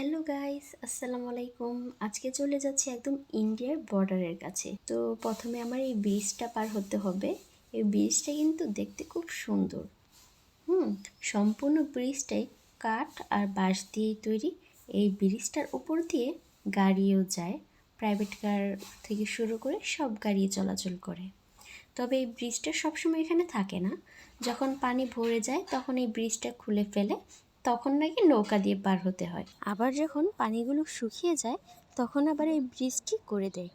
Hello guys আসসালামু আলাইকুম আজকে চলে যাচ্ছি একদম ইন্ডিয়ার বর্ডারের কাছে। তো প্রথমে আমার এই ব্রিজটা পার হতে হবে। এই ব্রিজটা কিন্তু দেখতে খুব সুন্দর। হুম, সম্পূর্ণ ব্রিজটাই কাঠ আর বাঁশ দিয়েই তৈরি। এই ব্রিজটার উপর দিয়ে গাড়িও যায়। প্রাইভেট কার থেকে শুরু করে সব গাড়ি চলাচল করে। তবে এই ব্রিজটা সবসময় এখানে থাকে না। যখন পানি ভরে যায়, তখন এই ব্রিজটা খুলে ফেলে তখন নাকি নৌকা দিয়ে পার হতে হয়। আবার যখন পানিগুলো শুকিয়ে যায়, তখন আবার এই ব্রিজটি করে দেয়।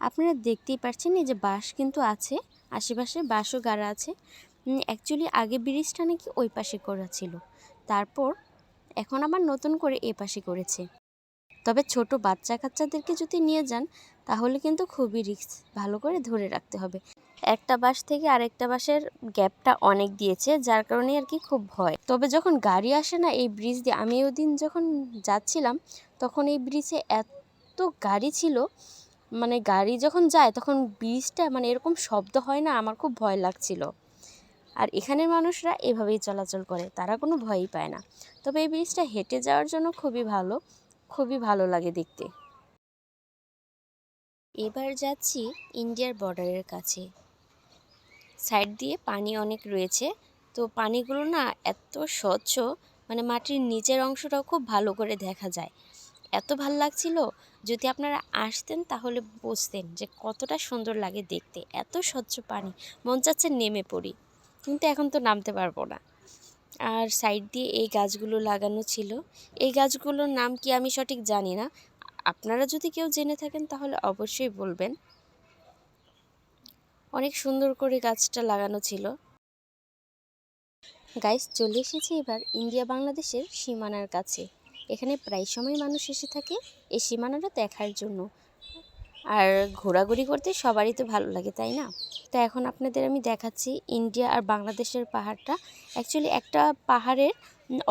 আপনারা দেখতেই পাচ্ছেন এই যে বাঁশ কিন্তু আছে, আশেপাশে বাঁশও গাড়া আছে। অ্যাকচুয়ালি আগে ব্রিজটা নাকি ওই পাশে করা ছিল। তারপর এখন আবার নতুন করে এ পাশে করেছে। তবে ছোট বাচ্চা কাচ্চাদেরকে যদি নিয়ে যান, তাহলে কিন্তু খুবই রিস্ক। ভালো করে ধরে রাখতে হবে। একটা বাস থেকে আরেকটা বাসের গ্যাপটা অনেক দিয়েছে, যার কারণে আর কি খুব ভয়। তবে যখন গাড়ি আসে না এই ব্রিজ দিয়ে, আমি ওই দিন যখন যাচ্ছিলাম, তখন এই ব্রিজে এত গাড়ি ছিল মানে গাড়ি যখন যায়, তখন ব্রিজটা মানে এরকম শব্দ হয় না, আমার খুব ভয় লাগছিল। আর এখানের মানুষরা এভাবেই চলাচল করে, তারা কোনো ভয়ই পায় না। তবে এই ব্রিজটা হেঁটে যাওয়ার জন্য খুবই ভালো। খুবই ভালো লাগে দেখতে। এবার যাচ্ছি ইন্ডিয়ার বর্ডারের কাছে। সাইড দিয়ে পানি অনেক রয়েছে, তো পানিগুলো না এত স্বচ্ছ মানে মাটির নিচের অংশটাও খুব ভালো করে দেখা যায়। এত ভালো লাগছিল, যদি আপনারা আসতেন তাহলে বুঝতেন যে কতটা সুন্দর লাগে দেখতে, এত স্বচ্ছ পানি, মন চাচ্ছে নেমে পড়ি। কিন্তু এখন তো নামতে পারব না। আর সাইড দিয়ে এই গাছগুলো লাগানো ছিল। এই গাছগুলোর নাম কি আমি সঠিক জানি না? আপনারা যদি কেউ জেনে থাকেন তাহলে অবশ্যই বলবেন। অনেক সুন্দর করে গাছটা লাগানো ছিল। গাইস, চলে এসেছি এবার ইন্ডিয়া বাংলাদেশের সীমানার কাছে। এখানে প্রায় সময় মানুষ এসে থাকে এই সীমানাটা দেখার জন্য। আর ঘোরাঘুরি করতে সবারই তো ভালো লাগে, তাই না? তো এখন আপনাদের আমি দেখাচ্ছি ইন্ডিয়া আর বাংলাদেশের পাহাড়টা। অ্যাকচুয়ালি একটা পাহাড়ের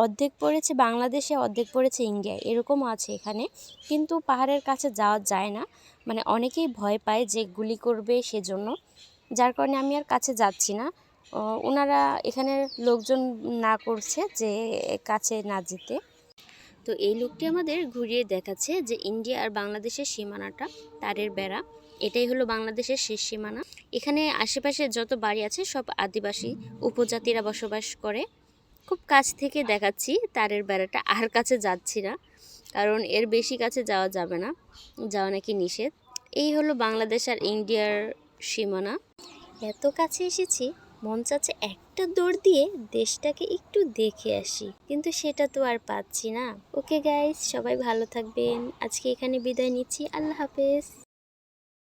অর্ধেক পড়েছে বাংলাদেশে, অর্ধেক পড়েছে ইন্ডিয়ায়। এরকমও আছে এখানে। কিন্তু পাহাড়ের কাছে যাওয়া যায় না। মানে অনেকেই ভয় পায় যে গুলি করবে সেজন্য। যার কারণে আমি আর কাছে যাচ্ছি না। ওনারা এখানের লোকজন না করছে যে কাছে না যেতে। তো এই লোকটি আমাদের ঘুরিয়ে দেখাচ্ছে যে ইন্ডিয়া আর বাংলাদেশের সীমানাটা, তারের বেড়া। এটাই হলো বাংলাদেশের শেষ সীমানা। এখানে আশেপাশে যত বাড়ি আছে, সব আদিবাসী উপজাতিরা বসবাস করে। খুব কাছ থেকে দেখাচ্ছি তারের বেড়াটা, আর কাছে যাচ্ছি না, কারণ এর বেশি কাছে যাওয়া যাবে না, যাওয়া নাকি নিষেধ। এই হলো বাংলাদেশ আর ইন্ডিয়ার সীমানা। এত কাছে এসেছি মন চাচ্ছে একটা দৌড় দিয়ে দেশটাকে একটু দেখে আসি। কিন্তু সেটা তো আর পাচ্ছি না। ওকে গাইস সবাই ভালো থাকবেন। আজকে এখানে বিদায় নিচ্ছি। আল্লাহ হাফেজ।